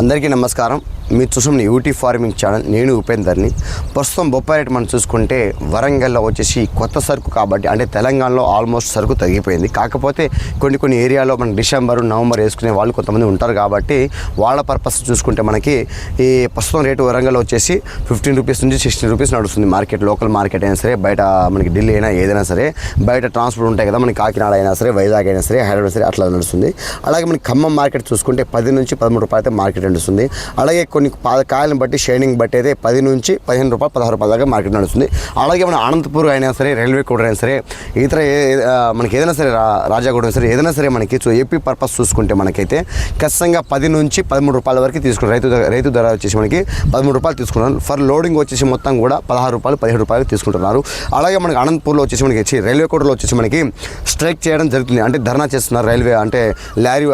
అందరికీ నమస్కారం. మీరు చూసిన యూటీ ఫార్మింగ్ ఛానల్ నేను ఉపేందర్ని. ప్రస్తుతం బొప్పాయి రేటు మనం చూసుకుంటే వరంగల్లో వచ్చేసి కొత్త సరుకు కాబట్టి అంటే తెలంగాణలో ఆల్మోస్ట్ సరుకు తగ్గిపోయింది. కాకపోతే కొన్ని కొన్ని ఏరియాలో మన డిసెంబర్ నవంబర్ వేసుకునే వాళ్ళు కొంతమంది ఉంటారు కాబట్టి వాళ్ళ పర్పస్ చూసుకుంటే మనకి ఈ ప్రస్తుతం రేటు వరంగల్ వచ్చేసి ఫిఫ్టీన్ రూపీస్ నుంచి సిక్స్టీన్ రూపీస్ నడుస్తుంది మార్కెట్ లోకల్ మార్కెట్ అయినా సరే బయట మనకి ఢిల్లీ అయినా ఏదైనా సరే బయట ట్రాన్స్పోర్ట్ ఉంటాయి కదా మనకి కాకినాడ అయినా సరే వైజాగ్ అయినా సరే హైదరాబాద్ సరే అట్లా నడుస్తుంది. అలాగే మనకి ఖమ్మం మార్కెట్ చూసుకుంటే పది నుంచి పదమూడు రూపాయలు అయితే మార్కెట్ నడుస్తుంది అలాగే కొన్ని పా- కాయలను బట్టి షైనింగ్ బట్టి అయితే పది నుంచి పదిహేను రూపాయలు పదహారు రూపాయల దాకా మార్కెట్ నడుస్తుంది. అలాగే మన అనంతపూర్ అయినా సరే రైల్వే కూడా అయినా సరే ఇతర మనకి ఏదైనా సరే రాజాగూడ అయినా సరే ఏదైనా సరే మనకి సో ఏపీ పర్పస్ చూసుకుంటే మనకైతే ఖచ్చితంగా పది నుంచి పదమూడు రూపాయల వరకు తీసుకుని రైతు రైతు ధర వచ్చేసి మనకి పదమూడు రూపాయలు తీసుకున్నారు. ఫర్ లోడింగ్ వచ్చేసి మొత్తం కూడా పదహారు రూపాయలు పదిహేడు రూపాయలు తీసుకుంటున్నారు. అలాగే మనకి అనంతపూర్లో వచ్చేసి మనకి వచ్చి రైల్వే కోటలో వచ్చేసి మనకి స్ట్రైక్ చేయడం జరుగుతుంది. అంటే ధర్నా చేస్తున్నారు రైల్వే అంటే లారీ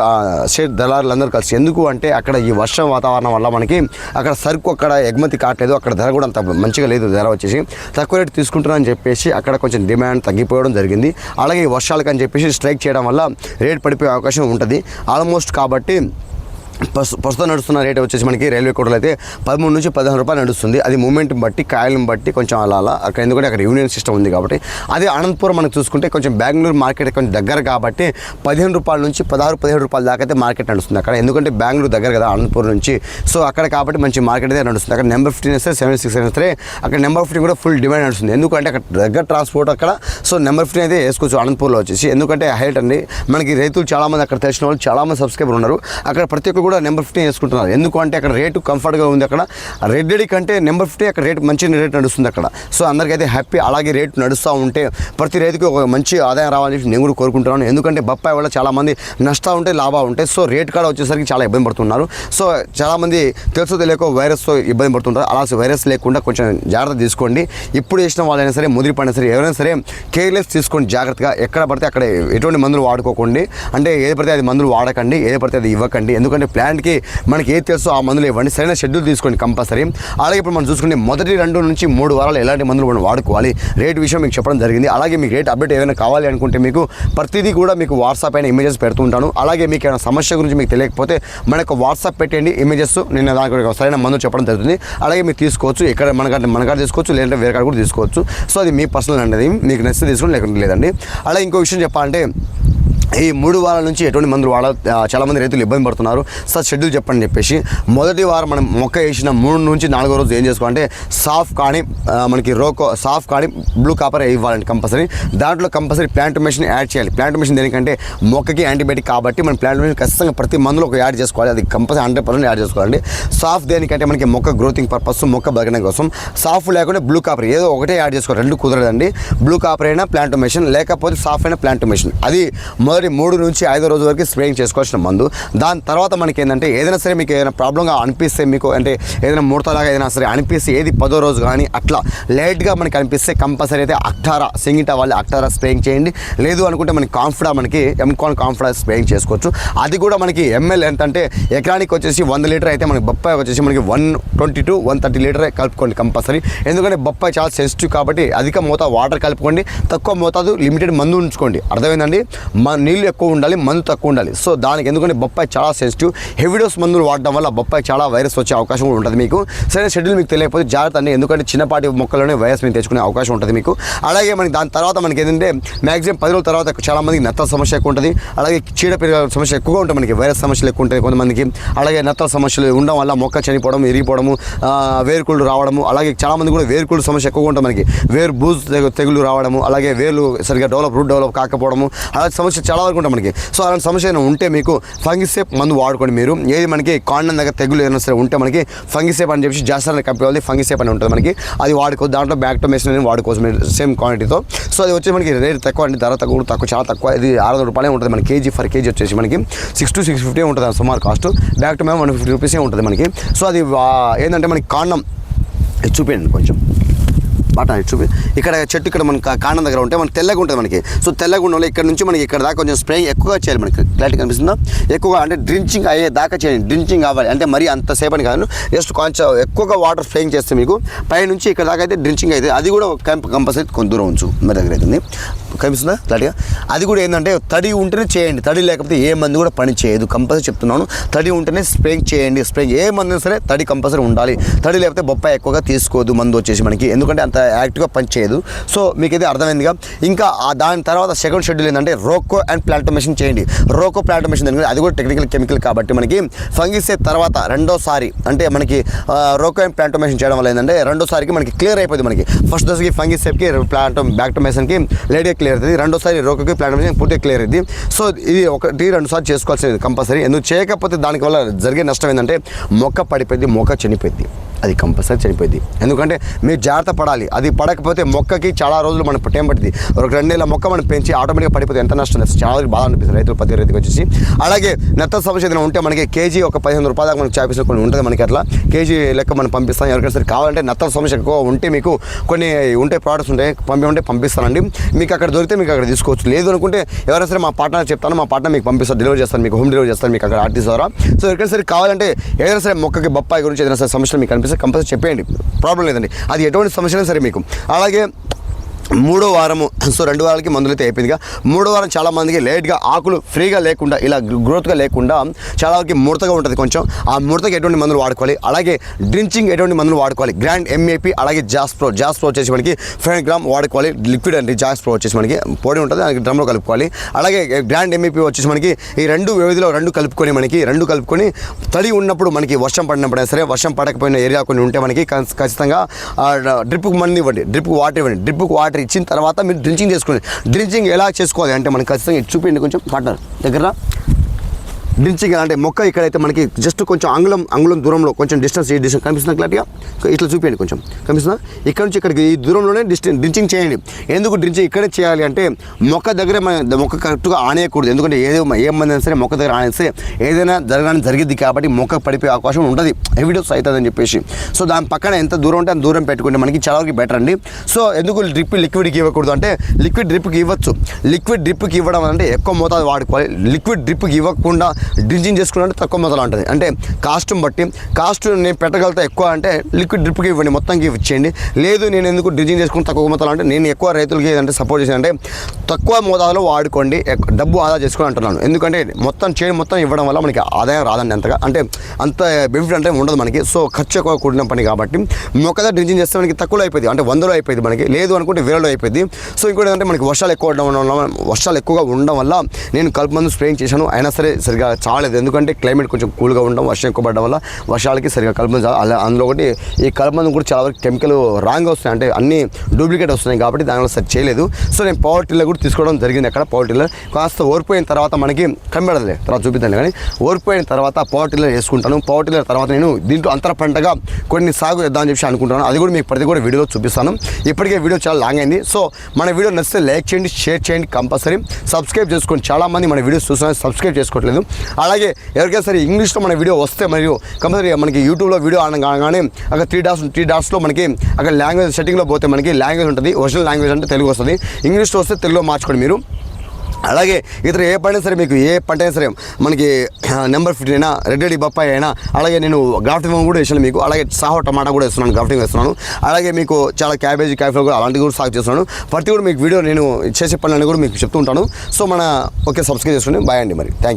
స్టేట్ దళారులు అందరూ కలిసి. ఎందుకు అంటే అక్కడ ఈ వర్షం వాతావరణం వల్ల మనకి అక్కడ సరుకు అక్కడ ఎగుమతి కావట్లేదు. అక్కడ ధర కూడా అంత మంచిగా లేదు. ధర వచ్చేసి తక్కువ రేటు తీసుకుంటున్నారని చెప్పేసి అక్కడ కొంచెం డిమాండ్ తగ్గిపోవడం జరిగింది. అలాగే ఈ వర్షాలకు అని చెప్పేసి స్ట్రైక్ చేయడం వల్ల రేట్ పడిపోయే అవకాశం ఉంటుంది. ఆల్మోస్ట్ కాబట్టి ప్రస్తుతం నడుస్తున్న రేట్ వచ్చేసి మనకి రైల్వే కోటలు అయితే పదమూడు నుంచి పదహారు రూపాయలు నడుస్తుంది. అది మూమెంట్ బట్టి కాయలను బట్టి కొంచెం అలా అలా. అక్కడ ఎందుకంటే అక్కడ యూనియన్ సిస్టమ్ ఉంది కాబట్టి. అదే అనంతపురం మనకు చూసుకుంటే కొంచెం బెంగళూరు మార్కెట్ కొంచెం దగ్గర కాబట్టి పదిహేను రూపాయల నుంచి పదహారు పదిహేడు రూపాయల దాకా అయితే మార్కెట్ నడుస్తుంది అక్కడ. ఎందుకంటే బెంగళూరు దగ్గర కదా అనంతపురం నుంచి. సో అక్కడ కాబట్టి మంచి మార్కెట్ అయితే నడుస్తుంది. అక్కడ నెంబర్ ఫిఫ్టీన్ వస్తే సెవెన్ సిక్స్ వస్తే అక్కడ నెంబర్ ఫిఫ్టీన్ కూడా ఫుల్ డిమాండ్ నడుస్తుంది. ఎందుకంటే అక్కడ దగ్గర ట్రాన్స్పోర్ట్ అక్కడ. సో నెంబర్ ఫిఫ్టీన్ అయితే వేసుకోవచ్చు అనంతపూర్లో వచ్చేసి. ఎందుకంటే హైట్ అండి. మనకి రైతులు చాలామంది అక్కడ తెలిసిన వాళ్ళు చాలామంది సబ్స్క్రైబర్ ఉన్నారు. అక్కడ ప్రతి ఒక్కరు కూడా నెంబర్ ఫిఫ్టీన్ వేసుకుంటున్నారు. ఎందుకు అంటే అక్కడ రేటు కంఫర్ట్గా ఉంది అక్కడ. రెడ్డి కంటే నెంబర్ ఫిఫ్టీ అక్కడ రేటు మంచి రేట్ నడుస్తుంది అక్కడ. సో అందరికైతే హ్యాపీ అలాగే రేటు నడుస్తూ ఉంటే ప్రతి రైతుకి ఒక మంచి ఆదాయం రావాలని చెప్పి నేను కూడా కోరుకుంటున్నాను. ఎందుకంటే బొప్పాయి వల్ల చాలామంది నష్టాలు ఉంటాయి లాభాలు ఉంటాయి సో రేట్ కాడ వచ్చేసరికి చాలా ఇబ్బంది పడుతున్నారు. సో చాలామంది తెలుసో తెలియక వైరస్తో ఇబ్బంది పడుతుంటారు. అలా వైరస్ లేకుండా కొంచెం జాగ్రత్త తీసుకోండి. ఇప్పుడు చేసిన వాళ్ళైనా సరే ముదిరి పడినా సరే ఎవరైనా సరే కేర్లెస్ తీసుకోండి జాగ్రత్తగా. ఎక్కడ పడితే అక్కడ ఎటువంటి మందులు వాడుకోకండి. అంటే ఏది పడితే అది మందులు వాడకండి ఏది పడితే అది ఇవ్వకండి. ఎందుకంటే ప్లాంట్కి మనకి ఏది తెలుసో ఆ మందులు ఇవ్వండి. సరైన షెడ్యూల్ తీసుకోండి కంపల్సరీ. అలాగే ఇప్పుడు మనం చూసుకుంటే మొదటి రెండు నుంచి మూడు వారాలు ఎలాంటి మందులు మనం వాడుకోవాలి రేట్ విషయం మీకు చెప్పడం జరిగింది. అలాగే మీకు రేట్ అప్డేట్ ఏదైనా కావాలి అనుకుంటే మీకు ప్రతిదీ కూడా మీకు వాట్సాప్ అయిన ఇమేజెస్ పెడుతుంటాను అలాగే మీకు ఏమైనా సమస్య గురించి మీకు తెలియకపోతే మనకు వాట్సాప్ పెట్టండి ఇమేజెస్ నేను దానికి సరైన మందు చెప్పడం జరుగుతుంది. అలాగే మీరు తీసుకోవచ్చు ఎక్కడ మన కాడ మన కాడ తీసుకోవచ్చు లేదంటే వేరే కాడ కూడా తీసుకోవచ్చు. సో అది మీ పర్సనల్ అనేది మీకు నచ్చితే తీసుకోండి లేకుంటే లేదండి. అలాగే ఇంకో విషయం చెప్పాలంటే ఈ మూడు వారాల నుంచి ఎటువంటి మందులు వాడ చాలామంది రైతులు ఇబ్బంది పడుతున్నారు. సార్ షెడ్యూల్ చెప్పండి చెప్పేసి మొదటి వారం మనం మొక్క వేసిన మూడు నుంచి నాలుగో రోజు ఏం చేసుకోవాలంటే సాఫ్ కానీ మనకి రోకో సాఫ్ కానీ బ్లూ కాపర్ ఇవ్వాలండి కంపల్సరీ. దాంట్లో కంపల్సరీ ప్లాంట్ మెషిన్ యాడ్ చేయాలి. ప్లాంట్ మెషిన్ దేనికంటే మొక్కకి యాంటీబయాటిక్ కాబట్టి మనం ప్లాంట్ మెషిన్ ఖచ్చితంగా ప్రతి మందులో ఒక యాడ్ చేసుకోవాలి. అది కంపల్సరీ హండ్రెడ్ పర్సెంట్ యాడ్ చేసుకోవాలండి. సాఫ్ దేనికంటే మనకి మొక్క గ్రోతింగ్ పర్పస్ మొక్క బతకడం కోసం. సాఫ్ లేకుండా బ్లూ కాపర్ ఏదో ఒకటే యాడ్ చేసుకోవాలి. రెండు కుదరదండి. బ్లూ కాపర్ అయినా ప్లాంట్ మెషిన్ లేకపోతే సాఫ్ అయినా ప్లాంట్ మెషిన్. అది మొదటి మూడు నుంచి ఐదో రోజు వరకు స్ప్రేయింగ్ చేసుకోవాల్సిన మందు. దాని తర్వాత మనకి ఏంటంటే ఏదైనా సరే మీకు ఏదైనా ప్రాబ్లంగా అనిపిస్తే మీకు అంటే ఏదైనా ముడతలాగా ఏదైనా సరే అనిపిస్తే ఏది పదో రోజు కానీ అట్లా లేట్గా మనకి అనిపిస్తే కంపల్సరీ అయితే అక్టారా సింగిట వాళ్ళు అక్టారా స్ప్రేయింగ్ చేయండి. లేదు అనుకుంటే మనకి కాన్ఫిడా మనకి ఎంకాన్ కాన్ఫిడా స్ప్రేయింగ్ చేసుకోవచ్చు. అది కూడా మనకి ఎంఎల్ ఎంత అంటే ఎకరానికి వచ్చేసి వంద లీటర్ అయితే మనకి బొప్పాయి వచ్చేసి మనకి one twenty to one thirty litre కలుపుకోండి కంపల్సరీ. ఎందుకంటే బొప్పాయి చాలా సెన్సిటివ్ కాబట్టి అధిక మోతాదు వాటర్ కలుపుకోండి. తక్కువ మోతాదు లిమిటెడ్ మందు ఉంచుకోండి. అర్థమైందండి? మన నీళ్ళు ఎక్కువ ఉండాలి మందు తక్కువ ఉండాలి. సో దానికి ఎందుకంటే బొప్పాయి చాలా సెన్సిటివ్ హెవీ డోస్ మందులు వాడడం వల్ల బొప్పాయి చాలా వైరస్ వచ్చే అవకాశం కూడా ఉంటుంది మీకు. సరే షెడ్యూల్ మీకు తెలియకపోతే జాగ్రత్త అండి. ఎందుకంటే చిన్నపాటి మొక్కల్లోనే వైరస్ మీకు తెచ్చుకునే అవకాశం ఉంటుంది మీకు. అలాగే మనకి దాని తర్వాత మనకి ఏంటంటే మ్యాక్సిమం పది రోజుల తర్వాత చాలా మందికి నత్తల సమస్య ఎక్కువ ఉంటుంది. అలాగే చీడ పెరిగే సమస్య ఎక్కువగా ఉంటుంది మనకి. వైరస్ సమస్యలు ఎక్కువ ఉంటాయి కొంతమందికి. అలాగే నత్త సమస్యలు ఉండడం వల్ల మొక్క చనిపోవడం ఇరిగిపోవడము వేరుకుళ్ళు రావడము. అలాగే చాలా మంది కూడా వేరుకుళ్ళు సమస్య ఎక్కువగా ఉంటుంది మనకి. వేరు బూజ్ తెగులు రావడము. అలాగే వేర్లు సరిగా డెవలప్ రూట్ డెవలప్ కాకపోవడము. అలాంటి సమస్య చాలా వరకు ఉంటాయి మనకి. సో అలాంటి సమస్య ఏమైనా ఉంటే మీకు ఫంగిసేప్ మందు వాడుకోండి మీరు. ఏది మనకి కాండం దగ్గర తెగులు ఏమైనా సరే ఉంటే మనకి ఫంగిసేప్ అని చెప్పి జాస్టర్ కంపెనీ వాళ్ళది ఫంగిసేప్ అని ఉంటుంది మనకి. అది వాడుకోవచ్చు దాంట్లో బ్యాక్టోమేషన్ అనేది వాడుకోవచ్చు మీరు సేమ్ క్వాంటిటీతో. సో అది వచ్చి మనకి రేట్ తక్కువ అండి. ధర తక్కువ తక్కువ చాలా తక్కువ. ఇది ఆరు వందల రూపాయలే ఉంటుంది మన కేజీ ఫర్ కేజీ వచ్చేసి మనకి సిక్స్ టు సిక్స్ ఫిఫ్టీ ఉంటుంది సుమారు కాస్ట్. బ్యాక్ టు మేము వన్ ఫిఫ్టీ రూపీసే ఉంటుంది మనకి. సో అది వా- ఏంటంటే మనకి కాండం చూపించండి కొంచెం. బాటా చూపి ఇక్కడ చెట్టు ఇక్కడ మనకి కాండం దగ్గర ఉంటే మనకి తెల్లగా ఉంటుంది మనకి. సో తెల్లగా ఉండడం ఇక్కడ నుంచి మనకి ఇక్కడ దాకా కొంచెం స్ప్రేయింగ్ ఎక్కువగా చేయాలి మనకి. క్లారిటీ కనిపిస్తుందా? ఎక్కువగా అంటే డ్రించింగ్ అయ్యే దాకా చేయండి. డ్రించింగ్ అవ్వాలి. అంటే మరీ అంత సేపని అని కాదు. జస్ట్ కొంచెం ఎక్కువగా వాటర్ స్ప్రేయింగ్ చేస్తే మీకు పై నుంచి ఇక్కడ దాకా అయితే డ్రించింగ్ అయితే అది కూడా కంపల్సరీ కొంత దూరం ఉంచు. మీ దగ్గర అవుతుంది కనిపిస్తుందా? క్లారిటీగా అది కూడా ఏంటంటే తడి ఉంటేనే చేయండి. తడి లేకపోతే ఏ మందు కూడా పని చేయదు. కంపల్సరీ చెప్తున్నాను. తడి ఉంటేనే స్ప్రేయింగ్ చేయండి. స్ప్రేయింగ్ ఏ మందు అయినా సరే తడి కంపల్సరీ ఉండాలి. తడి లేకపోతే బొప్పాయి ఎక్కువగా తీసుకోదు మందు వచ్చేసి మనకి. ఎందుకంటే అంత యాక్టివ్గా పని చేయదు. సో మీకు ఇది అర్థమైందిగా. ఇంకా దాని తర్వాత సెకండ్ షెడ్యూల్ ఏంటంటే రోకో అండ్ ప్లాంటోమేషన్ చేయండి. రోకో ప్లాంటోమేషన్ అది కూడా టెక్నికల్ కెమికల్ కాబట్టి మనకి ఫంగిసే తర్వాత రెండోసారి అంటే మనకి రోకో అండ్ ప్లాంటోమేషన్ చేయడం వల్ల ఏంటంటే రెండోసారికి మనకి క్లియర్ అయిపోయింది మనకి. ఫస్ట్ దశకి ఫంగిసేప్కి ప్లాంటో బ్యాక్టోమేషన్కి లేడీ క్లియర్ అవుతుంది రెండోసారి రోకోకి ప్లాంటోమేషన్ పూర్తిగా క్లియర్ అయింది. సో ఇది ఒకటి రెండు సార్లు చేసుకోవాల్సింది కంపల్సరీ. ఎందుకు చేయకపోతే దానికి వల్ల జరిగే నష్టం ఏంటంటే మొక్క పడిపోయింది మొక్క చనిపోయింది. అది కంపల్సరీ చనిపోయింది ఎందుకంటే మీరు జాగ్రత్త పడాలి. అది పడకపోతే మొక్కకి చాలా రోజులు మనం టైం పడుతుంది. ఒక రెండు నెలల మొక్క మనం పెంచి ఆటోమేటిక్గా పడిపోతే ఎంత నష్టం లేదు. చాలా బాధ అనిపిస్తుంది. రైతులు ప్రతి రైతుకి వచ్చేసి. అలాగే నెత్త సమస్య ఏదైనా ఉంటే మనకి కేజీ ఒక పదిహేను రూపాయల దాకా మనకి చాపీస్లో కొన్ని ఉంటుంది మనకి అట్లా. కేజీ లెక్క మనం పంపిస్తాం. ఎవరికైనా సరే కావాలంటే నెత్త సమస్య ఎక్కువ ఉంటే మీకు కొన్ని ఉంటే ప్రోడక్ట్స్ ఉంటాయి. పంపించమంటే పంపిస్తానండి. మీకు అక్కడ దొరికితే మీకు అక్కడ తీసుకోవచ్చు. లేదు అనుకుంటే ఎవరైనా సరే మా పార్ట్నర్ చెప్తాను. మా పార్ట్నర్ మీకు పంపిస్తారు డెలివరీ చేస్తాను. మీకు హోమ్ డెలివరీ చేస్తాను. మీకు అక్కడ ఆర్టీస్ ద్వారా. సో ఎవరికైనా సరే కావాలంటే ఏదైనా సరే మొక్కకి బొప్పాయి గురించి ఏదైనా సరే సమస్యలు మీకు కనిపిస్తుంది కంపల్సరీ చెప్పేయండి. ప్రాబ్లం లేదండి. అది ఎటువంటి సమస్య సరే మీకు. అలాగే మూడో వారము సో రెండు వారాలకి మందులు అయితే అయిపోయిందిగా. మూడో వారం చాలా మందికి లేట్గా ఆకులు ఫ్రీగా లేకుండా ఇలా గ్రోత్గా లేకుండా చాలా వరకు ముడతగా ఉంటుంది కొంచెం. ఆ ముడతకి ఎటువంటి మందులు వాడుకోవాలి? అలాగే డ్రించింగ్ ఎటువంటి మందులు వాడుకోవాలి? గ్రాండ్ ఎంఏపీ అలాగే జాస్ ప్రో జాస్ ప్రో వచ్చేసి మనకి ఫైవ్ గ్రామ్ వాడుకోవాలి. లిక్విడ్ అండి జాస్ ప్రో వచ్చేసి మనకి పొడి ఉంటుంది దానికి డ్రమ్లో కలుపుకోవాలి. అలాగే గ్రాండ్ ఎంఏపీ వచ్చేసి మనకి ఈ రెండు వ్యవధిలో రెండు కలుపుకొని మనకి రెండు కలుపుకొని తడి ఉన్నప్పుడు మనకి వర్షం పడినప్పుడు సరే వర్షం పడకపోయిన ఏరియా కొన్ని ఉంటే మనకి ఖచ్చితంగా డ్రిప్కు మంది ఇవ్వండి. డ్రిప్కు వాటర్ ఇవ్వండి. డ్రిప్కు వాటర్ ఇచ్చిన తర్వాత మీరు డ్రించింగ్ చేసుకోండి డ్రించింగ్ ఎలా చేసుకోవాలి అంటే మనకు ఖచ్చితంగా చూపించండి కొంచెం పార్ట్నర్ దగ్గర డ్రించింగ్ అంటే మొక్క ఇక్కడైతే మనకి జస్ట్ కొంచెం అంగుళం అంగుళం దూరంలో కొంచెం డిస్టెన్స్ ఈ డిస్టెన్స్ కనిపిస్తుంది క్లారిటీగా ఇట్లా చూపించండి కొంచెం. కనిపిస్తుందా? ఇక్కడ నుంచి ఇక్కడికి ఈ దూరంలోనే డిస్టెన్స్ డ్రించింగ్ చేయండి. ఎందుకు డ్రించింగ్ ఇక్కడే చేయాలి అంటే మొక్క దగ్గర మన మొక్క కరెక్ట్గా ఆనేయకూడదు. ఎందుకంటే ఏదో ఏమైనా మంది అయినా సరే మొక్క దగ్గర ఆనేస్తే ఏదైనా జరగడానికి జరిగింది కాబట్టి మొక్క పడిపోయే అవకాశం ఉంటుంది ఎవిడెన్స్ అవుతుందని చెప్పేసి. సో దాని పక్కన ఎంత దూరం ఉంటే అంత దూరం పెట్టుకుంటే మనకి చాలా వరకు బెటర్ అండి. సో ఎందుకు డ్రిప్ లిక్విడ్కి ఇవ్వకూడదు అంటే లిక్విడ్ డ్రిప్కి ఇవ్వచ్చు. లిక్విడ్ డ్రిప్కి ఇవ్వడం అంటే ఎక్కువ మోతాదు వాడుకోవాలి. లిక్విడ్ డ్రిప్కి ఇవ్వకుండా డ్రించింగ్ చేసుకున్నట్టు తక్కువ మొదలు ఉంటుంది. అంటే కాస్ట్ని బట్టి కాస్ట్ నేను పెట్టగలుగుతా ఎక్కువ అంటే లిక్విడ్ డ్రిప్కి ఇవ్వండి మొత్తానికి ఇచ్చేయండి. లేదు నేను ఎందుకు డ్రించింగ్ చేసుకుని తక్కువ మొత్తం అంటే నేను ఎక్కువ రైతులకి ఏదంటే సపోర్ట్ చేశానంటే తక్కువ మోతాదులో వాడుకోండి డబ్బు ఆదా చేసుకుని అంటున్నాను. ఎందుకంటే మొత్తం చేయడం మొత్తం ఇవ్వడం వల్ల మనకి ఆదాయం రాదండి అంతగా. అంటే అంత బెనిఫిట్ అంటే ఉండదు మనకి. సో ఖర్చు ఎక్కువ కూడిన పని కాబట్టి మొక్కదా డ్రించింగ్ చేస్తే మనకి తక్కువలో అయిపోయింది. అంటే వందలో అయిపోయింది మనకి. లేదు అనుకుంటే వేలలో అయిపోయింది. సో ఇంకోటి ఏంటంటే మనకి వర్షాలు ఎక్కువ ఉండడం వల్ల వర్షాలు ఎక్కువగా ఉండడం వల్ల నేను కలుపు మందు స్ప్రేయింగ్ చేశాను. అయినా సరే సరిగా చాలేదు. ఎందుకంటే క్లైమేట్ కొంచెం కూల్గా ఉండడం వర్షం ఎక్కువ పడడం వల్ల వర్షాలకి సరిగా కలుపు అలా అందులో ఒకటి ఈ కలుపు కూడా చాలా వరకు కెమికల్ రాంగ్ వస్తున్నాయి. అంటే అన్ని డూప్లికేట్ వస్తున్నాయి కాబట్టి దానివల్ల సరి చేయలేదు. సో నేను పవర్ టిల్లర్ కూడా తీసుకోవడం జరిగింది అక్కడ పవర్ టిల్లర్ కాస్త ఓరిపోయిన తర్వాత మనకి కనబడదులే తర్వాత చూపిద్దాను కానీ. ఓడిపోయిన తర్వాత పవర్ టిల్లర్ వేసుకుంటాను. పవర్ టిల్లర్ తర్వాత నేను దీంట్లో అంతర పంటగా కొన్ని సాగు చేద్దామని చెప్పి అనుకుంటున్నాను. అది కూడా మీకు ప్రతి కూడా వీడియోలో చూపిస్తాను. ఇప్పటికే వీడియో చాలా లాంగ్ అయింది. సో మన వీడియో నచ్చితే లైక్ చేయండి షేర్ చేయండి కంపల్సరీ సబ్స్క్రైబ్ చేసుకోండి చాలామంది మన వీడియోస్ చూస్తున్నారు. సబ్స్క్రైబ్ చేసుకోవట్లేదు. అలాగే ఎవరికైనా సరే ఇంగ్లీష్లో మన వీడియో వస్తే మరియు కంపల్సరీ మనకి యూట్యూబ్లో వీడియో అనగానే అక్కడ త్రీ డాట్స్ త్రీ డాట్స్లో మనకి అక్కడ లాంగ్వేజ్ సెట్టింగ్లో పోతే మనకి లాంగ్వేజ్ ఉంటుంది ఒరిజినల్ లాంగ్వేజ్ అంటే తెలుగు వస్తుంది. ఇంగ్లీష్లో వస్తే తెలుగులో మార్చుకోండి మీరు. అలాగే ఇతర ఏ పంట సరే మీకు ఏ పంట అయినా సరే మనకి నెంబర్ ఫిఫ్టీన్ అయినా రెడ్ రెడీ బొప్పాయి అయినా అలాగే నేను గ్రాఫ్టింగ్ కూడా వేసాను మీకు. అలాగే సాహో టమాటా కూడా వేస్తున్నాను గ్రాఫ్టింగ్ వేస్తున్నాను. అలాగే మీకు చాలా క్యాబేజీ క్యాఫ్లో కూడా అలాంటివి కూడా సాగు చేస్తున్నాను. ప్రతి కూడా మీకు వీడియో నేను చేసే పనులని కూడా మీకు చెప్తూ ఉంటాను. సో మన ఓకే సబ్స్క్రైబ్ చేసుకోండి. బాయ్ అండి మరి. Thank you